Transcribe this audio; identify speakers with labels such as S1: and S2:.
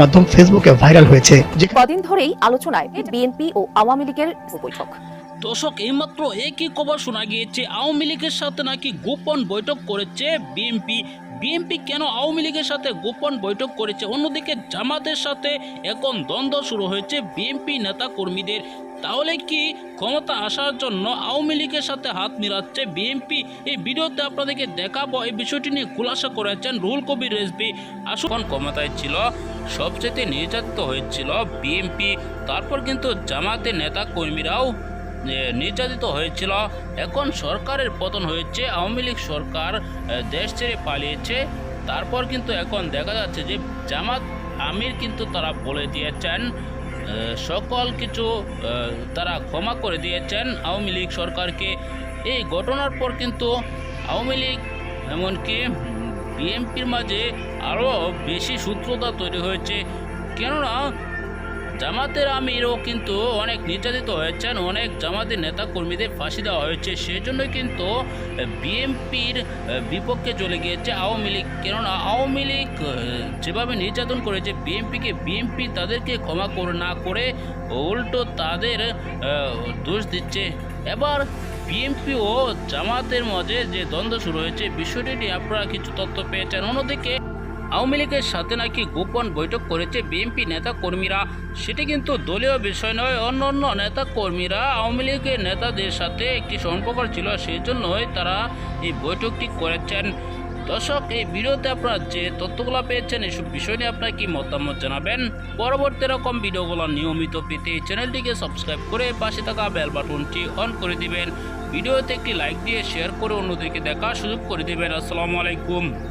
S1: মাধ্যম ফেসবুকে ভাইরাল হয়েছে।
S2: কদিন ধরেই আলোচনায় বিএনপি ও আওয়ামী লীগের বৈঠক
S3: দর্শক, এইমাত্র একই খবর শোনা গিয়েছে, আওয়ামী লীগের সাথে নাকি গোপন বৈঠক করেছে বিএনপি। বিএনপি কেন আওয়ামী লীগের সাথে গোপন বৈঠক করেছে? অন্যদিকে জামাতের সাথে এখন দ্বন্দ্ব শুরু হয়েছে বিএনপি নেতা কর্মীদের তাহলে কি ক্ষমতা আসার জন্য আওয়ামী লীগের সাথে হাত মিলাচ্ছে বিএনপি? এই ভিডিওতে আপনাদেরকে দেখাবো, এই বিষয়টি নিয়ে খুলাসা করেছেন রুহুল কবির রেজবি আসুন ক্ষমতায় ছিল, সবচেয়ে নির্যাতিত হয়েছিল বিএনপি। তারপর কিন্তু জামাতের নেতা কর্মীরাও নির্যাতিত হয়েছিল। এখন সরকারের পতন হয়েছে, আওয়ামী লীগ সরকার দেশ ছেড়ে পালিয়েছে। তারপর কিন্তু এখন দেখা যাচ্ছে যে জামাত আমির কিন্তু তারা বলে দিয়েছেন সকল কিছু তারা ক্ষমা করে দিয়েছেন আওয়ামী লীগ সরকারকে। এই ঘটনার পর কিন্তু আওয়ামী লীগ, এমনকি বিএনপির মাঝে আরও বেশি সূত্রতা তৈরি হয়েছে। কেননা জামাতের আমিরও কিন্তু অনেক নির্যাতিত হয়েছেন। অনেক জামাতের নেতা কর্মীদের ফাঁসি দেওয়া হয়েছে। সেই জন্যই কিন্তু বিএনপির বিপক্ষে চলে গিয়েছে আওয়ামী লীগ। কেননা আওয়ামী লীগ যেভাবে নির্যাতন করেছে, বিএনপিকে বিএনপি তাদেরকে ক্ষমা করে, না করে উল্টো তাদের দোষ দিচ্ছে। এবার বিএনপি ও জামাতের মাঝে যে দ্বন্দ্ব শুরু হয়েছে, বিষয়টি নিয়ে আপনারা কিছু তথ্য পেয়েছেন। অন্যদিকে আওয়ামী লীগের সাথে নাকি গোপন বৈঠক করেছে বিএনপি নেতা কর্মীরা সেটি কিন্তু দলীয় বিষয় নয় অন্য অন্য নেতা কর্মীরা আওয়ামী লীগের নেতাদের সাথে একটি সম্পর্ক ছিল সেই জন্যই তারা এই বৈঠকটি করেছেন। দর্শক, এই ভিডিওতে আপনারা যে তথ্যগুলো পেয়েছেন, এসব বিষয় নিয়ে আপনার কি মতামত জানাবেন? পরবর্তী রকম ভিডিওগুলো নিয়মিত পেতে চ্যানেলটিকে সাবস্ক্রাইব করে পাশে থাকা বেল বাটনটি অন করে দিবেন। ভিডিওতে একটি লাইক দিয়ে শেয়ার করে অন্যদেরকে দেখার সুযোগ করে দিবেন। আসসালামু আলাইকুম।